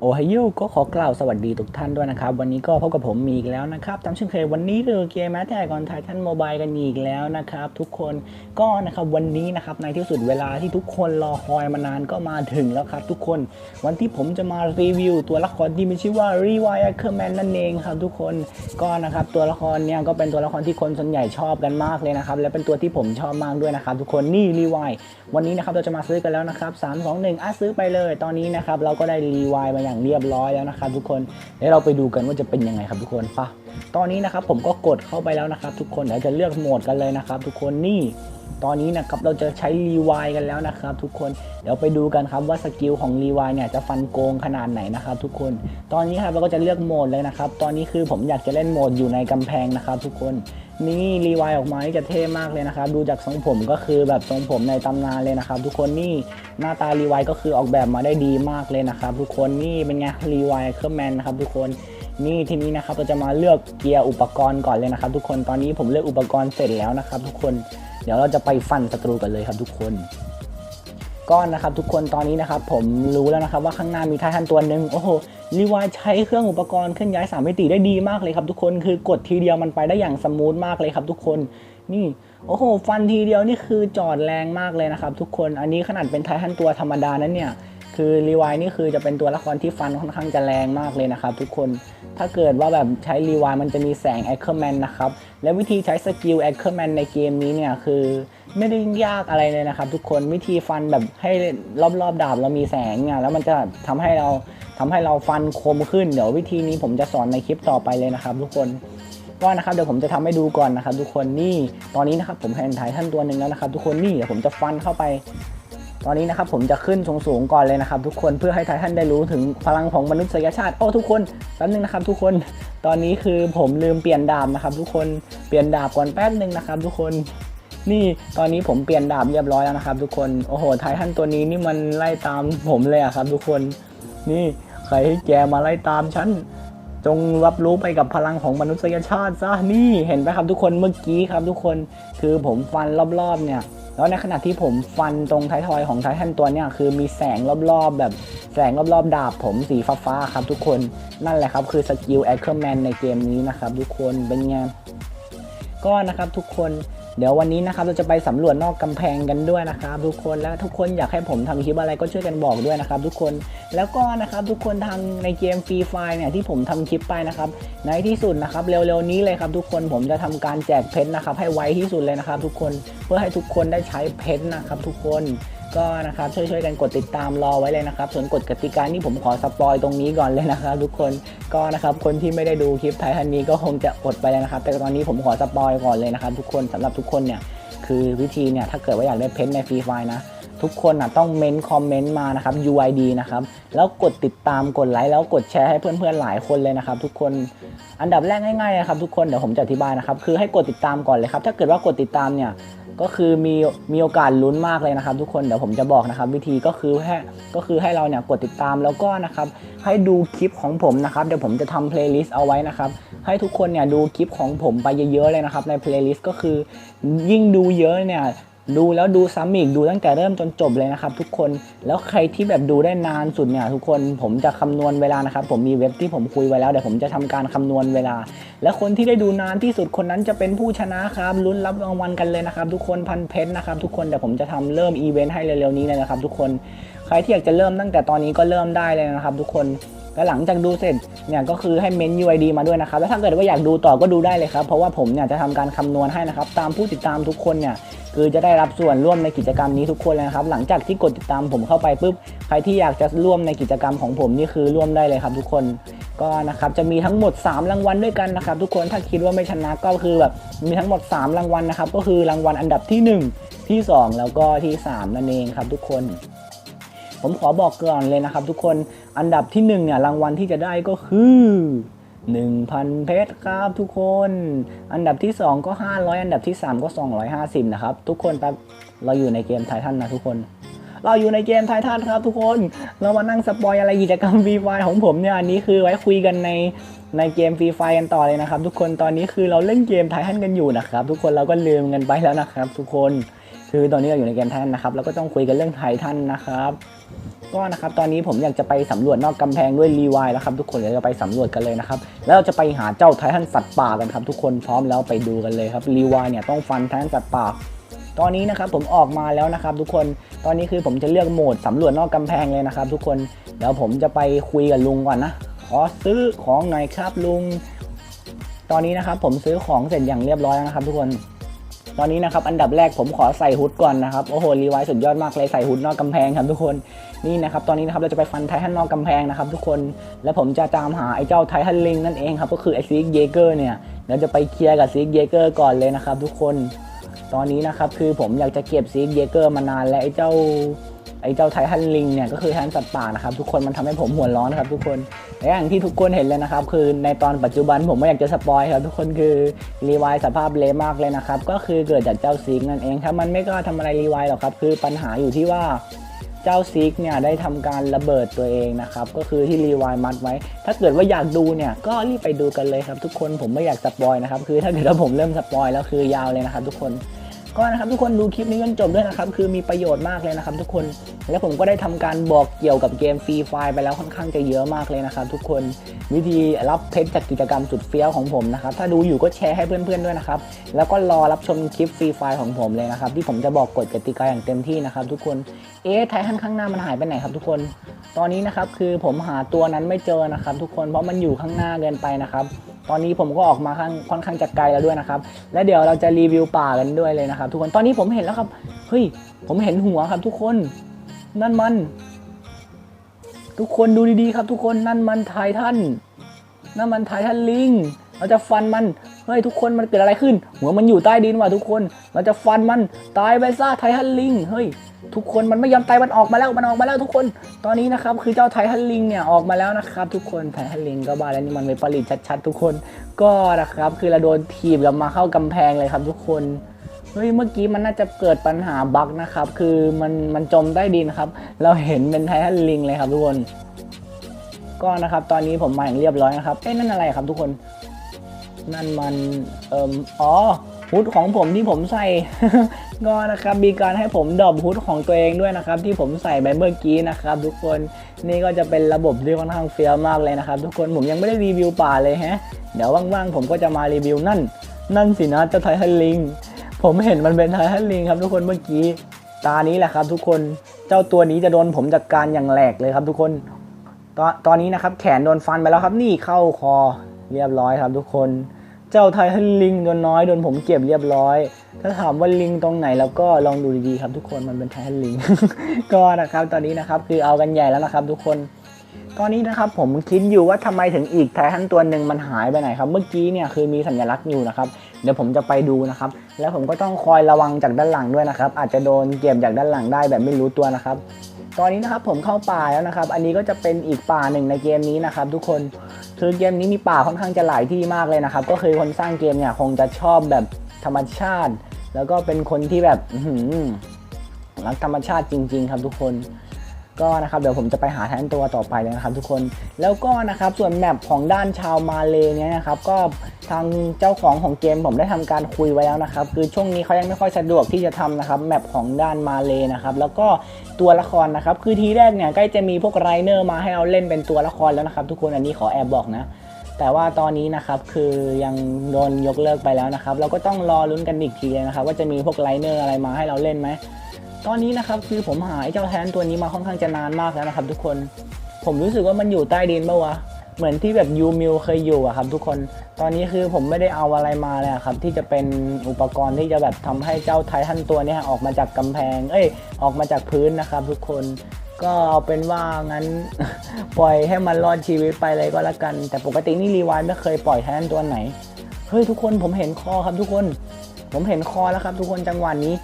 โอไฮโอก็ขอกล่าวสวัสดีทุกท่านด้วยนะครับ วันนี้ก็พบกับผมมีอีกแล้วนะครับตามเช่นเคยวันนี้เรือเกมแมทแทกอนไททันโมบายกันอีกแล้วนะครับ ทุกคนก็นะครับวันนี้นะครับในที่สุดเวลาที่ทุกคนรอคอยมานานก็มาถึงแล้วครับ ทุกคนวันที่ผมจะมารีวิว ตัวละครที่มีชื่อว่ารีวายเคอร์แมนนั่นเองครับ ทุกคนก็นะครับตัวละครเนี่ยก็เป็นตัวละครที่คนส่วนใหญ่ชอบกันมากเลยนะครับและเป็นตัวที่ผมชอบมากด้วยนะครับ ทุกคนนี่รีวายวันนี้นะครับเราจะมาซื้อกันแล้วนะครับ3 2 1อะซื้อไปเลย ตอนนี้นะครับเราก็ได้รีวายมาอย่างเรียบร้อยแล้วนะครับทุกคนเดี๋ยวเราไปดูกันว่าจะเป็นยังไงครับทุกคนปะตอนนี้นะครับผมก็กดเข้าไปแล้วนะครับ ทุกคนเดี๋ยวจะเลือกโหมดกันเลยนะครับ ทุกคนนี่ตอนนี้นะครับเราจะใช้รีวายกันแล้วนะครับ ทุกคนเดี๋ยวไปดูกันครับว่าสกิลของรีวายเนี่ยจะฟันโกงขนาดไหนนะครับทุกคนตอนนี้ครับเราก็จะเลือกโหมดเลยนะครับ ตอนนี้คือผมอยากจะเล่นโหมดอยู่ในกำแพงนะครับ ทุกคน นี่รีวายออกมาจะเท่มากเลยนะครับ ดูจากทรงผมก็คือแบบทรงผมในตำนานเลยนะครับ ทุกคนนี่หน้าตารีวายก็คือออกแบบมาได้ดีมากเลยนะครับ ทุกคนนี่เป็นไงรีวายเครื่องแมนนะครับ ทุกคนนี่ทีนี้นะครับเราจะมาเลือกเกียร์อุปกรณ์ก่อนเลยนะครับ ทุกคนตอนนี้ผมเลือกอุปกรณ์เสร็จแล้วนะครับ ทุกคนเดี๋ยวเราจะไปฟันศัตรูกันเลยครับทุกคน ก็นะครับทุกคนตอนนี้นะครับผมรู้แล้วนะครับว่าข้างหน้ามีไททันตัวหนึ่งโอ้โหรีวายใช้เครื่องอุปกรณ์เคลื่อนย้ายสามมิติได้ดีมากเลยครับทุกคนคือกดทีเดียวมันไปได้อย่างสมูทมากเลยครับทุกคนนี่โอ้โหฟันทีเดียวนี่คือจอดแรงมากเลยนะครับทุกคนอันนี้ขนาดเป็นไททันตัวธรรมดานั้นเนี่ยคือรีวายนี่คือจะเป็นตัวละครที่ฟันค่อนข้างจะแรงมากเลยนะครับทุกคน ถ้าเกิดว่าแบบใช้รีวายมันจะมีแสงแอคเคอร์แมนนะครับ และวิธีใช้สกิลแอคเคอร์แมนในเกมนี้เนี่ยคือ ไม่ได้ยากอะไรเลยนะครับ ทุกคนวิธีฟันแบบให้รอบๆดาบเรามีแสงเนี่ยแล้วมันจะทำให้เราทำให้เราฟันคมขึ้นเดี๋ยววิธีนี้ผมจะสอนในคลิปต่อไปเลยนะครับ ทุกคนก็นะครับเดี๋ยวผมจะทำให้ดูก่อนนะครับ ทุกคนนี่ตอนนี้นะครับผมเห็นไททันตัวหนึ่งแล้วนะครับ ทุกคนนี่เดี๋ยวผมจะฟันเข้าไป ตอนนี้นะครับผมจะขึ้นสูงๆก่อนเลยนะครับ ทุกคนเพื่อให้ไททันได้รู้ถึงพลังของมนุษยชาติโอ้ทุกคนแป๊บนึงนะครับ ทุกคนตอนนี้คือผมลืมเปลี่ยนดาบนะครับ ทุกคนเปลี่ยนดาบก่อนแป๊บนึงนะครับ ทุกคน นี่ตอนนี้ผมเปลี่ยนดาบเรียบร้อยแล้วนะครับ ทุกคน โอ้โห ไททันตัวนี้นี่มันไล่ตามผมเลยอะครับ ทุกคน นี่ใครให้แกมาไล่ตามฉัน จงรับรู้ไปกับพลังของมนุษยชาติซะ นี่เห็นไหมครับทุกคน เมื่อกี้ครับทุกคน คือผมฟันรอบๆเนี่ย แล้วในขณะที่ผมฟันตรงท้ายทอยของไททันตัวเนี่ย คือมีแสงรอบๆแบบแสงรอบๆ ดาบผมสีฟ้าๆครับ ทุกคน นั่นแหละครับคือสกิลแอคเคอร์แมนในเกมนี้นะครับทุกคน เป็นไง ก็นะครับทุกคน เดี๋ยววันนี้นะครับเราจะไปสำรวจนอกกำแพงกันด้วยนะครับทุกคนและทุกคนอยากให้ผมทำคลิปอะไรก็ช่วยกันบอกด้วยนะครับทุกคนแล้วก็นะครับทุกคนทางในเกมฟรีไฟเนี่ยที่ผมทำคลิปไปนะครับในที่สุดนะครับเร็วๆนี้เลยครับทุกคนผมจะทำการแจกเพชรนะครับให้ไวที่สุดเลยนะครับทุกคนเพื่อให้ทุกคนได้ใช้เพชรนะครับทุกคน ก็นะครับช่วยๆกันกดติดตามรอไว้เลยนะครับ ส่วนกฎกติกานี่ผมขอสปอยตรงนี้ก่อนเลยนะครับทุกคนก็นะครับคนที่ไม่ได้ดูคลิปไทยทันนี้ก็คงจะอดไปเลยนะครับ แต่ตอนนี้ผมขอสปอยก่อนเลยนะครับ ทุกคนสำหรับทุกคนเนี่ยคือวิธีเนี่ยถ้าเกิดว่าอยากได้เพชรในฟรีไฟนะ ทุกคนอะต้องเมนคอมเมนต์มานะครับ UID นะครับ แล้วกดติดตามกดไลค์แล้วกดแชร์ให้เพื่อนๆหลายคนเลยนะครับ ทุกคนอันดับแรกง่ายๆนะครับทุกคนเดี๋ยวผมจะอธิบายนะครับคือให้กดติดตามก่อนเลยครับ ถ้าเกิดว่ากดติดตามเนี่ยก็คือมีมีโอกาสลุ้นมากเลยนะครับ ทุกคนเดี๋ยวผมจะบอกนะครับ วิธีก็คือให้ก็คือให้เราเนี่ยกดติดตามแล้วก็นะครับให้ดูคลิปของผมนะครับเดี๋ยวผมจะทำเพลย์ลิสต์เอาไว้นะครับให้ทุกคนเนี่ยดูคลิปของผมไปเยอะๆเลยนะครับในเพลย์ลิสต์ก็คือยิ่งดูเยอะเนี่ย ดูแล้วดูซ้ำอีกดูตั้งแต่เริ่มจนจบเลยนะครับทุกคนแล้วใครที่แบบดูได้นานสุดเนี่ยทุกคนผมจะคำนวณเวลานะครับผมมีเว็บที่ผมคุยไว้แล้วเดี๋ยวผมจะทำการคำนวณเวลา และคนที่ได้ดูนานที่สุดคนนั้นจะเป็นผู้ชนะครับลุ้นรับรางวัลกันเลยนะครับ ทุกคนพันเพชรนะครับทุกคนเดี๋ยวผมจะทำเริ่มอีเวนต์ให้เร็วๆนี้เลยนะครับ ทุกคนใครที่อยากจะเริ่มตั้งแต่ตอนนี้ก็เริ่มได้เลยนะครับ ทุกคนแล้หลังจากดูเสร็จเนี่ยก็คือให้เมน UID มาด้วยนะครับ แล้วถ้าเกิดว่าอยากดูต่อก็ดูได้เลยครับ เพราะว่าผมเนี่ยจะทำการคำนวณให้นะครับ ตามผู้ติดตามทุกคนเนี่ย คือจะได้รับส่วนร่วมในกิจกรรมนี้ทุกคนเลยนะครับ หลังจากที่กดติดตามผมเข้าไปปุ๊บใครที่อยากจะร่วมในกิจกรรมของผมนี่คือร่วมได้เลยครับ ทุกคนก็นะครับจะมีทั้งหมด 3 รางวัลด้วยกันนะครับทุกคนถ้าคิดว่าไม่ชนะก็คือแบบมีทั้งหมด 3 รางวัลนะครับ ก็คือรางวัลอันดับที่ 1 ที่ 2 แล้วก็ที่ 3 นั่นเองครับทุกคน ผมขอบอกก่อนเลยนะครับ ทุกคนอันดับที่1เนี่ยรางวัลที่จะได้ก็คือ 1,000 เพชรครับทุกคน อันดับที่ 2 ก็ 500 อันดับที่ 3 ก็ 250 นะครับ ทุกคนแป๊บเราอยู่ในเกมไททันนะทุกคน เราอยู่ในเกมไททันครับทุกคน เรามานั่งสปอยอะไรกิจกรรมฟรีไฟของผมเนี่ย อันนี้คือไว้คุยกันในในเกมฟรีไฟกันต่อเลยนะครับ ทุกคน ตอนนี้คือเราเล่นเกมไททันกันอยู่นะครับ ทุกคนเราก็ลืมกันไปแล้วนะครับ ทุกคน คือตอนนี้เราอยู่ในเกมไททันนะครับเราก็ต้องคุยกันเรื่องไททันนะครับ ก็นะครับตอนนี้ผมอยากจะไปสำรวจนอกกำแพงด้วยรีวายแล้วครับทุกคนเดี๋ยวเราจะไปสำรวจกันเลยนะครับแล้วเราจะไปหาเจ้าไททันสัตว์ป่ากันครับทุกคนพร้อมแล้วไปดูกันเลยครับรีวายเนี่ยต้องฟันไททันสัตว์ป่าตอนนี้นะครับผมออกมาแล้วนะครับทุกคน ตอนนี้คือผมจะเลือกโหมดสำรวจนอกกำแพงเลยนะครับ ทุกคน เดี๋ยวผมจะไปคุยกับลุงก่อนนะ ขอซื้อของหน่อยครับลุง ตอนนี้นะครับผมซื้อของเสร็จอย่างเรียบร้อยแล้วนะครับ ทุกคน ตอนนี้นะครับอันดับแรกผมขอใส่ฮุดก่อนนะครับโอ้โหรีไวซ์สุดยอดมากเลยใส่ฮุดนอกกำแพงครับทุกคนนี่นะครับตอนนี้นะครับเราจะไปฟันไททันนอกกำแพงนะครับทุกคนแล้วผมจะตามหาไอ้เจ้าไททันลิงนั่นเองครับก็คือไอ้ซิกเยเกอร์เนี่ยเดี๋ยวจะไปเคลียร์กับซิกเยเกอร์ก่อนเลยนะครับทุกคน ตอนนี้นะครับคือผมอยากจะเก็บซิกเยเกอร์มานานแล้วไอ้เจ้า อ้เจ้าไททันลิงเนี่ยก็คือไททันสัตว์ป่านะครับทุกคนมันทำให้ผมหัวร้อนนะครับทุกคนและอย่างที่ทุกคนเห็นเลยนะครับคือในตอนปัจจุบันผมไม่อยากจะสปอยครับทุกคนคือรีไวซ์สภาพเละมากเลยนะครับก็คือเกิดจากเจ้าซิกนั่นเองครับมันไม่กล้าทำอะไรรีไวซ์หรอกครับคือปัญหาอยู่ที่ว่าเจ้าซิกเนี่ยได้ทำการระเบิดตัวเองนะครับก็คือที่รีไวซ์มัดไว้ ถ้าเกิดว่าอยากดูเนี่ยก็รีบไปดูกันเลยครับทุกคนผมไม่อยากสปอยนะครับคือถ้าเกิดว่าผมเริ่มสปอยแล้วคือยาวเลยนะครับทุกคน ก็นะครับทุกคนดูคลิปนี้จนจบด้วยนะครับคือมีประโยชน์มากเลยนะครับทุกคน และผมก็ได้ทำการบอกเกี่ยวกับเกมฟรีไฟไปแล้วค่อนข้างจะเยอะมากเลยนะครับทุกคนวิธีรับเพชรจากกิจกรรมสุดเฟี้ยวของผมนะครับถ้าดูอยู่ก็แชร์ให้เพื่อนๆด้วยนะครับแล้วก็รอรับชมคลิปฟรีไฟของผมเลยนะครับที่ผมจะบอกกฎกติกาอย่างเต็มที่นะครับทุกคน เอ๊ะไททันข้างหน้ามันหายไปไหนครับทุกคน ตอนนี้นะครับคือผมหาตัวนั้นไม่เจอนะครับ ทุกคนเพราะมันอยู่ข้างหน้าเกินไปนะครับ ตอนนี้ผมก็ออกมาข้างค่อนข้างจะไกลแล้วด้วยนะครับ และเดี๋ยวเราจะรีวิวป่ากันด้วยเลยนะครับ ทุกคนตอนนี้ผมเห็นแล้วครับเฮ้ยผมเห็นหัวครับ ทุกคนนั่นมัน ทุกคนดูดีๆครับ ทุกคนนั่นมันไททันนั่นมันไททันลิงเราจะฟันมัน เฮ้ยทุกคนมันเกิดอะไรขึ้น หัวมันอยู่ใต้ดินว่ะทุกคน เราจะฟันมันตายไปซะไททันลิง เฮ้ย ทุกคนมันไม่ยอมตายมันออกมาแล้วมันออกมาแล้วทุกคน ตอนนี้นะครับคือเจ้าไททันลิงเนี่ยออกมาแล้วนะครับทุกคนไททันลิงก็บ้าแล้วนี่มันไม่ผลิตชัดๆ ทุกคนก็นะครับคือเราโดนทีบกลับมาเข้ากำแพงเลยครับทุกคนเฮ้ยเมื่อกี้มันน่าจะเกิดปัญหาบั๊กนะครับ คือมันมันจมใต้ดินครับ เราเห็นเป็นไททันลิงเลยครับทุกคนก็นะครับ ตอนนี้ผมมาอย่างเรียบร้อยนะครับเอ้นั่นอะไรครับทุกคน นั่นมันเอ่มอ๋อฮุดของผมที่ผมใส่ ก็นะครับมีการให้ผมดอปฮุดของตัวเองด้วยนะครับที่ผมใส่ไปเมื่อกี้นะครับทุกคนนี่ก็จะเป็นระบบที่ค่อนข้างเฟี้ยวมากเลยนะครับ ทุกคนผมยังไม่ได้รีวิวป่าเลยฮะเดี๋ยวว่างๆผมก็จะมารีวิวนั่น นั่นสินะเจ้าไททันลิง ผมเห็นมันเป็นไททันลิงครับทุกคนเมื่อกี้ตานี้แหละครับ ทุกคนเจ้าตัวนี้จะโดนผมจัดการอย่างแหลกเลยครับ ทุกคนตอนตอนนี้นะครับแขนโดนฟันไปแล้วครับนี่เข้าคอเรียบร้อยครับ ทุกคน เจ้าไททันลิงตัวน้อยโดนผมเก็บเรียบร้อย ถ้าถามว่าลิงตรงไหนแล้วก็ลองดูดีๆครับทุกคนมันเป็นไททันลิง ก็นะครับตอนนี้นะครับคือเอากันใหญ่แล้วนะครับ ทุกคน ตอนนี้นะครับผมคิดอยู่ว่าทำไมถึงอีกไททันตัวหนึ่งมันหายไปไหนครับ เมื่อกี้เนี่ยคือมีสัญลักษณ์อยู่นะครับ เดี๋ยวผมจะไปดูนะครับ แล้วผมก็ต้องคอยระวังจากด้านหลังด้วยนะครับ อาจจะโดนเก็บจากด้านหลังได้แบบไม่รู้ตัวนะครับตอนนี้นะครับผมเข้าป่าแล้วนะครับ อันนี้ก็จะเป็นอีกป่าหนึ่งในเกมนี้นะครับทุกคนคือเกมนี้มีป่าค่อนข้างจะหลายที่มากเลยนะครับ ก็คือคนสร้างเกมเนี่ยคงจะชอบแบบธรรมชาติ แล้วก็เป็นคนที่แบบรักธรรมชาติจริง ๆ ครับทุกคนก็นะครับเดี๋ยวผมจะไปหาแทนตัวต่อไปเลยนะครับทุกคนแล้วก็นะครับส่วนแมปของด้านชาวมาเลเนี่ยนะครับก็ทางเจ้าของของเกมผมได้ทำการคุยไว้แล้วนะครับคือช่วงนี้เขายังไม่ค่อยสะดวกที่จะทำนะครับแมปของด้านมาเลนะครับแล้วก็ตัวละครนะครับคือทีแรกเนี่ยใกล้จะมีพวกไรเนอร์มาให้เราเล่นเป็นตัวละครแล้วนะครับทุกคนอันนี้ขอแอบบอกนะ แต่ว่าตอนนี้นะครับคือยังโดนยกเลิกไปแล้วนะครับ เราก็ต้องรอลุ้นกันอีกทีเลยนะครับ ว่าจะมีพวกไลเนอร์อะไรมาให้เราเล่นไหมตอนนี้นะครับคือผมหาไอ้เจ้าแทนตัวนี้มาค่อนข้างจะนานมากแล้วนะครับ ทุกคนผมรู้สึกว่ามันอยู่ใต้ดินปะวะเหมือนที่แบบยูมิวเคยอยู่อะครับทุกคน ตอนนี้คือผมไม่ได้เอาอะไรมาเลยอะครับ ที่จะเป็นอุปกรณ์ที่จะแบบทำให้เจ้าไททันตัวนี้ออกมาจากกำแพง เอ้ย ออกมาจากพื้นนะครับ ทุกคน ก็เอาเป็นว่างั้น ปล่อยให้มันรอดชีวิตไปเลยก็แล้วกัน แต่ปกตินี่รีวายไม่เคยปล่อยไทนตัวไหน เฮ้ยทุกคนผมเห็นคอครับทุกคน ผมเห็นคอแล้วครับ ทุกคนจังหวะนี้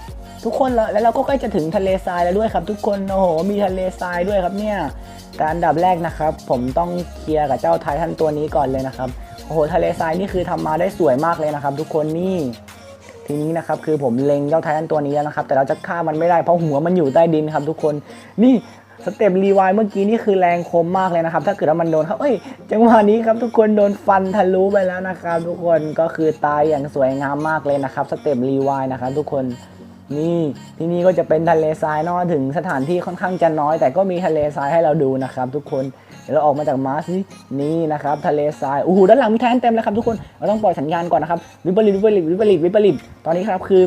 ทุกคนแล้วแล้วเราก็ใกล้จะถึงทะเลทรายแล้วด้วยครับ ทุกคนโอ้โหมีทะเลทรายด้วยครับเนี่ยแต่อันดับแรกนะครับ ผมต้องเคลียร์กับเจ้าไททันตัวนี้ก่อนเลยนะครับโอ้โหทะเลทรายนี่คือทำมาได้สวยมากเลยนะครับ ทุกคนนี่ทีนี้นะครับคือผมเล็งเจ้าไททันตัวนี้แล้วนะครับ แต่เราจะฆ่ามันไม่ได้เพราะหัวมันอยู่ใต้ดินครับ ทุกคน นี่ สเต็ปรีวายเมื่อกี้นี่คือแรงคมมากเลยนะครับ ถ้าเกิดว่ามันโดนครับเอ้ย จังหวะนี้ครับทุกคนโดนฟันทะลุไปแล้วนะครับ ทุกคนก็คือตายอย่างสวยงามมากเลยนะครับ สเต็ปรีวายนะครับทุกคนนี่ที่นี่ก็จะเป็นทะเลทรายนอะถึงสถานที่ค่อนข้างจะน้อย แต่ก็มีทะเลทรายให้เราดูนะครับ ทุกคน เดี๋ยวเราออกมาจากมาร์สนี่นี่นะครับทะเลทรายโอ้โหด้านหลังมีแทนเต็มเลยครับทุกคนเราต้องปล่อยสัญญาณก่อนนะครับวิปริตวิปริตวิปริตวิปริตตอนนี้ครับคือ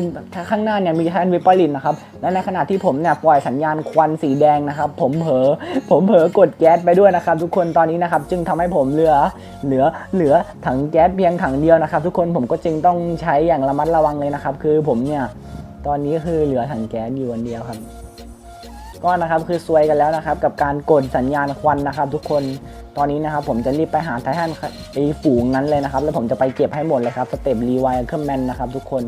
ข้างหน้าเนี่ยมีแทนวิปริตนะครับและในขณะที่ผมเนี่ยปล่อยสัญญาณควันสีแดงนะครับ ผมเผลอผมเผลอกดแก๊สไปด้วยนะครับ ทุกคนตอนนี้นะครับ จึงทำให้ผมเหลือเหลือเหลือถังแก๊สเพียงถังเดียวนะครับ ทุกคนผมก็จึงต้องใช้อย่างระมัดระวังเลยนะครับ คือผมเนี่ยตอนนี้คือเหลือถังแก๊สอยู่อันเดียวครับ ก็นะครับคือซวยกันแล้วนะครับ กับการกดสัญญาณควันนะครับ ทุกคนตอนนี้นะครับผมจะรีบไปหาไททันไอฝูงนั้นเลยนะครับ แล้วผมจะไปเก็บให้หมดเลยครับสเต็ปรีไวเคอร์แมนนะครับทุกคน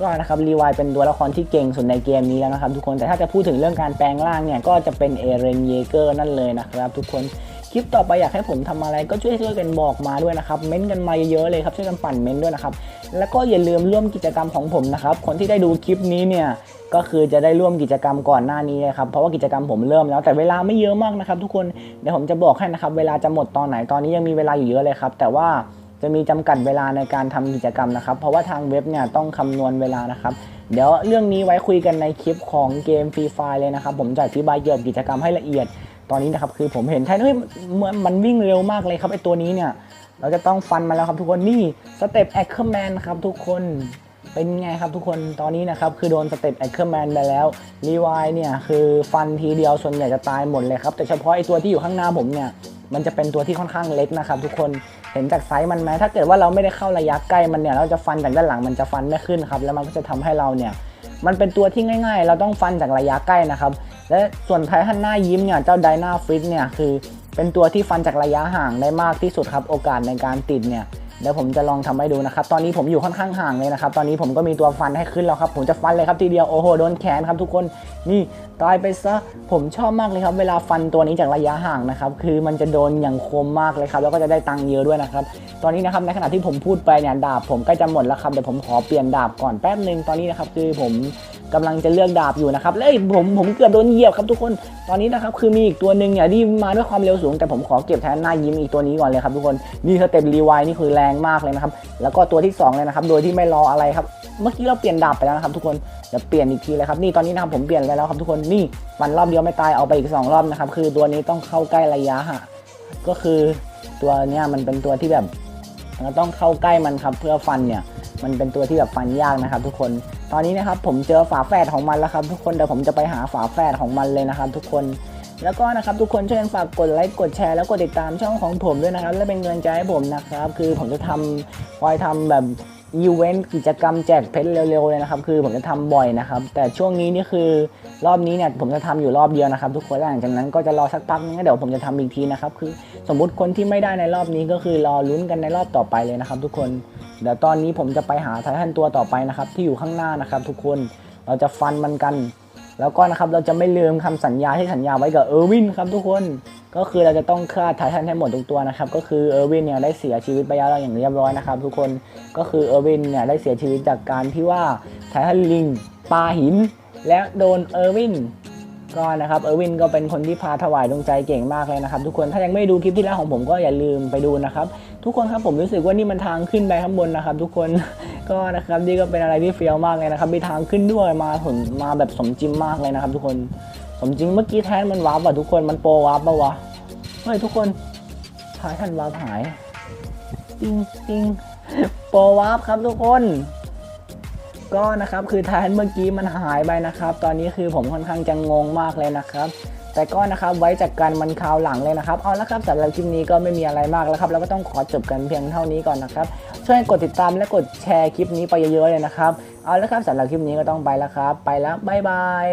ก็นะครับรีไวเป็นตัวละครที่เก่งสุดในเกมนี้แล้วนะครับ ทุกคนแต่ถ้าจะพูดถึงเรื่องการแปลงร่างเนี่ยก็จะเป็นเอเรนเยเกอร์นั่นเลยนะครับ ทุกคน คลิปต่อไปอยากให้ผมทำอะไรก็ช่วยช่วยกันบอกมาด้วยนะครับ เม้นต์กันมาเยอะๆเลยครับช่วยกันปั่นเม้นต์ด้วยนะครับ แล้วก็อย่าลืมร่วมกิจกรรมของผมนะครับ คนที่ได้ดูคลิปนี้เนี่ยก็คือจะได้ร่วมกิจกรรมก่อนหน้านี้เลยครับ เพราะว่ากิจกรรมผมเริ่มแล้วแต่เวลาไม่เยอะมากนะครับ ทุกคนเดี๋ยวผมจะบอกให้นะครับ เวลาจะหมดตอนไหนตอนนี้ยังมีเวลาอยู่เยอะเลยครับ แต่ว่าจะมีจำกัดเวลาในการทำกิจกรรมนะครับ เพราะว่าทางเว็บเนี่ยต้องคำนวณเวลานะครับ เดี๋ยวเรื่องนี้ไว้คุยกันในคลิปของเกมฟรีไฟเลยนะครับ ผมจะอธิบายเกี่ยวกับกิจกรรมให้ละเอียด ตอนนี้นะครับคือผมเห็นแทนเฮ้ยมันมันวิ่งเร็วมากเลยครับไอตัวนี้เนี่ย เราจะต้องฟันมาแล้วครับทุกคนนี่สเต็ปแอคเคอร์แมนครับทุกคนเป็นไงครับทุกคนตอนนี้นะครับคือโดนสเต็ปแอคเคอร์แมนไปแล้วรีวายเนี่ยคือฟันทีเดียวส่วนใหญ่จะตายหมดเลยครับแต่เฉพาะไอตัวที่อยู่ข้างหน้าผมเนี่ยมันจะเป็นตัวที่ค่อนข้างเล็กนะครับทุกคนเห็นจากไซส์มันไหมถ้าเกิดว่าเราไม่ได้เข้าระยะใกล้มันเนี่ยเราจะฟันจากด้านหลังมันจะฟันไม่ขึ้นครับแล้วมันก็จะทำให้เราเนี่ยมันเป็นตัวที่ง่าย ๆ เราต้องฟันจากระยะใกล้นะครับ และส่วนไททันหน้ายิ้มเนี่ยเจ้าไดนาฟิตเนี่ยคือเป็นตัวที่ฟันจากระยะห่างได้มากที่สุดครับ โอกาสในการติดเนี่ยเดี๋ยวผมจะลองทำให้ดูนะครับ ตอนนี้ผมอยู่ค่อนข้างห่างเลยนะครับ ตอนนี้ผมก็มีตัวฟันให้ขึ้นแล้วครับ ผมจะฟันเลยครับทีเดียว โอ้โห โดนแขนครับทุกคน นี่ ตายไปซะ ผมชอบมากเลยครับ เวลาฟันตัวนี้จากระยะห่างนะครับ คือมันจะโดนอย่างคมมากเลยครับ แล้วก็จะได้ตังค์เยอะด้วยนะครับ ตอนนี้นะครับ ในขณะที่ผมพูดไปเนี่ย ดาบผมใกล้จะหมดแล้วครับ เดี๋ยวผมขอเปลี่ยนดาบก่อนแป๊บหนึ่งตอนนี้นะครับ คือผมกำลังจะเลือกดาบอยู่นะครับแล้วเอ้ยผมผมเกือบโดนเหยียบครับทุกคน ตอนนี้นะครับคือมีอีกตัวหนึ่งเนี่ยที่มาด้วยความเร็วสูง แต่ผมขอเก็บแทนหน้ายิ้มอีกตัวนี้ก่อนเลยครับทุกคน นี่สเต็ปรีไวนี่คือแรงมากเลยนะครับ แล้วก็ตัวที่สองเลยนะครับ โดยที่ไม่รออะไรครับ เมื่อกี้เราเปลี่ยนดาบไปแล้วนะครับทุกคนเดี๋ยวเปลี่ยนอีกทีเลยครับนี่ตอนนี้นะครับผมเปลี่ยนไปแล้วครับทุกคนนี่ฟันรอบเดียวไม่ตายเอาไปอีกสองรอบนะครับคือตัวนี้ต้องเข้าใกล้ระยะฮะก็คือตัวเนี้ยมันเป็นตัวที่แบบเราต้องเข้าใกล้มันครับเพื่อฟันเนี่ยมันเป็นตัวที่แบบฟันยากนะครับ ทุกคนตอนนี้นะครับผมเจอฝาแฝดของมันแล้วครับ ทุกคนเดี๋ยวผมจะไปหาฝาแฝดของมันเลยนะครับ ทุกคนแล้วก็นะครับทุกคนช่วยกันฝากกดไลค์กดแชร์แล้วกดติดตามช่องของผมด้วยนะครับ และเป็นกำลังใจให้ผมนะครับ คือผมจะทำคอยทำแบบ อีเวนต์กิจกรรมแจกเพชรเร็วๆเลยนะครับ คือผมจะทำบ่อยนะครับ แต่ช่วงนี้นี่คือรอบนี้เนี่ยผมจะทำอยู่รอบเดียวนะครับ ทุกคนหลังจากนั้นก็จะรอสักพักนึงเดี๋ยวผมจะทำอีกทีนะครับ คือสมมุติคนที่ไม่ได้ในรอบนี้ก็คือรอลุ้นกันในรอบต่อไปเลยนะครับ ทุกคนเดี๋ยวตอนนี้ผมจะไปหาไททันตัวต่อไปนะครับ ที่อยู่ข้างหน้านะครับ ทุกคนเราจะฟันมันกัน แล้วก็นะครับเราจะไม่ลืมคำสัญญาที่สัญญาไว้กับเออร์วินครับทุกคน ก็คือเราจะต้องฆ่าไททันให้หมดทุกตัวนะครับ ก็คือเออร์วินเนี่ยได้เสียชีวิตไปแล้วอย่างเรียบร้อยนะครับ ทุกคนก็คือเออร์วินเนี่ยได้เสียชีวิตจากการที่ว่าไททันลิงปาหิน และโดนเออร์วินก็นะครับเออร์วินก็เป็นคนที่พาถวายดวงใจเก่งมากเลยนะครับ ทุกคนถ้ายังไม่ดูคลิปที่แล้วของผมก็อย่าลืมไปดูนะครับ ทุกคนครับผมรู้สึกว่านี่มันทางขึ้นไปข้างบนนะครับ ทุกคนก็นะครับนี่ก็เป็นอะไรที่เฟี้ยวมากเลยนะครับมีทางขึ้นด้วยมาผลมาแบบสมจริงมากเลยนะครับ ทุกคน สมจริงเมื่อกี้แทนมันวาร์ปอะทุกคนมันโปรวาร์ปปะวะ เฮ้ยทุกคนทายท่านวาร์ปหายจริงจริงโปรวาร์ปครับทุกคน ก็นะครับคือแทนเมื่อกี้มันหายไปนะครับ ตอนนี้คือผมค่อนข้างจะงงมากเลยนะครับแต่ก็นะครับไว้จากกันมันคราวหลังเลยนะครับเอาละครับสำหรับคลิปนี้ก็ไม่มีอะไรมากแล้วครับเราก็ต้องขอจบกันเพียงเท่านี้ก่อนนะครับ ช่วยกดติดตามและกดแชร์คลิปนี้ไปเยอะๆเลยนะครับ เอาละครับสำหรับคลิปนี้ก็ต้องไปแล้วครับ ไปแล้วบ๊ายบาย